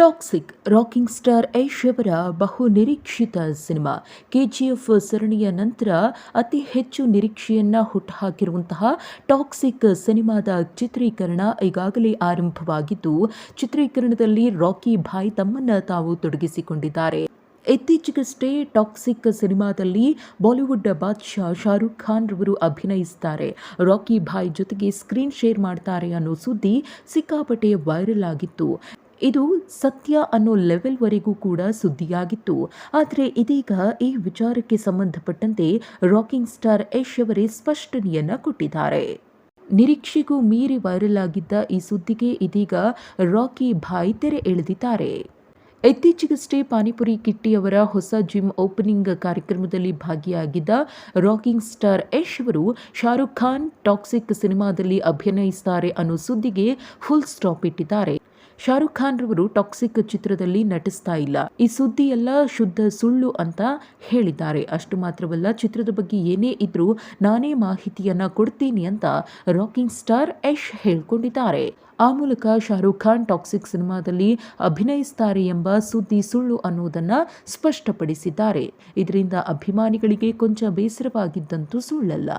Toxic rocking star ಐಶ್ ಅವರ ಬಹು ನಿರೀಕ್ಷಿತ ಸಿನಿಮಾ. ಕೆಜಿಎಫ್ ಸರಣಿಯ ನಂತರ ಅತಿ ಹೆಚ್ಚು ನಿರೀಕ್ಷೆಯನ್ನ ಹುಟ್ಟುಹಾಕಿರುವಂತಹ ಟಾಕ್ಸಿಕ್ ಸಿನಿಮಾದ ಚಿತ್ರೀಕರಣ ಈಗಾಗಲೇ ಆರಂಭವಾಗಿದ್ದು, ಚಿತ್ರೀಕರಣದಲ್ಲಿ ರಾಕಿ ಭಾಯ್ ತಮ್ಮನ್ನ ತಾವು ತೊಡಗಿಸಿಕೊಂಡಿದ್ದಾರೆ. ಇತ್ತೀಚೆಗಷ್ಟೇ ಟಾಕ್ಸಿಕ್ ಸಿನಿಮಾದಲ್ಲಿ ಬಾಲಿವುಡ್ ಬಾದ್ಶಾ ಶಾರುಖ್ ಖಾನ್ ರವರು ಅಭಿನಯಿಸುತ್ತಾರೆ ರಾಕಿ ಭಾಯ್ ಜೊತೆಗೆ ಸ್ಕ್ರೀನ್ ಶೇರ್ ಮಾಡ್ತಾರೆ ಅನ್ನೋ ಸುದ್ದಿ ಸಿಕ್ಕಾಪಟ್ಟೆ ವೈರಲ್ ಆಗಿತ್ತು. ಇದು ಸತ್ಯ ಅನ್ನೋ ಲೆವೆಲ್ವರೆಗೂ ಕೂಡ ಸುದ್ದಿಯಾಗಿತ್ತು. ಆದರೆ ಇದೀಗ ಈ ವಿಚಾರಕ್ಕೆ ಸಂಬಂಧಪಟ್ಟಂತೆ ರಾಕಿಂಗ್ ಸ್ಟಾರ್ ಯಶ್ ಅವರೇ ಸ್ಪಷ್ಟನೆಯನ್ನ ಕೊಟ್ಟಿದ್ದಾರೆ. ನಿರೀಕ್ಷೆಗೂ ಮೀರಿ ವೈರಲ್ ಆಗಿದ್ದ ಈ ಸುದ್ದಿಗೆ ಇದೀಗ ರಾಕಿ ಭಾಯ್ ತೆರೆ ಎಳೆದಿದ್ದಾರೆ. ಇತ್ತೀಚೆಗಷ್ಟೇ ಪಾನಿಪುರಿ ಕಿಟ್ಟಿ ಅವರ ಹೊಸ ಜಿಮ್ ಓಪನಿಂಗ್ ಕಾರ್ಯಕ್ರಮದಲ್ಲಿ ಭಾಗಿಯಾಗಿದ್ದ ರಾಕಿಂಗ್ ಸ್ಟಾರ್ ಯಶ್ ಅವರು ಶಾರುಖ್ ಖಾನ್ ಟಾಕ್ಸಿಕ್ ಸಿನಿಮಾದಲ್ಲಿ ಅಭಿನಯಿಸುತ್ತಾರೆ ಅನ್ನೋ ಸುದ್ದಿಗೆ ಫುಲ್ ಸ್ಟಾಪ್ ಇಟ್ಟಿದ್ದಾರೆ. ಶಾರುಖ್ ಖಾನ್ ರವರು ಟಾಕ್ಸಿಕ್ ಚಿತ್ರದಲ್ಲಿ ನಟಿಸ್ತಾ ಇಲ್ಲ. ಈ ಸುದ್ದಿ ಎಲ್ಲ ಶುದ್ಧ ಸುಳ್ಳು ಅಂತ ಹೇಳಿದ್ದಾರೆ. ಅಷ್ಟು ಮಾತ್ರವಲ್ಲ, ಚಿತ್ರದ ಬಗ್ಗೆ ಏನೇ ಇದ್ರೂ ನಾನೇ ಮಾಹಿತಿಯನ್ನ ಕೊಡ್ತೀನಿ ಅಂತ ರಾಕಿಂಗ್ ಸ್ಟಾರ್ ಯಶ್ ಹೇಳ್ಕೊಂಡಿದ್ದಾರೆ. ಆ ಮೂಲಕ ಶಾರುಖ್ ಖಾನ್ ಟಾಕ್ಸಿಕ್ ಸಿನಿಮಾದಲ್ಲಿ ಅಭಿನಯಿಸ್ತಾರೆ ಎಂಬ ಸುದ್ದಿ ಸುಳ್ಳು ಅನ್ನುವುದನ್ನು ಸ್ಪಷ್ಟಪಡಿಸಿದ್ದಾರೆ. ಇದರಿಂದ ಅಭಿಮಾನಿಗಳಿಗೆ ಕೊಂಚ ಬೇಸರವಾಗಿದ್ದಂತೂ ಸುಳ್ಳಲ್ಲ.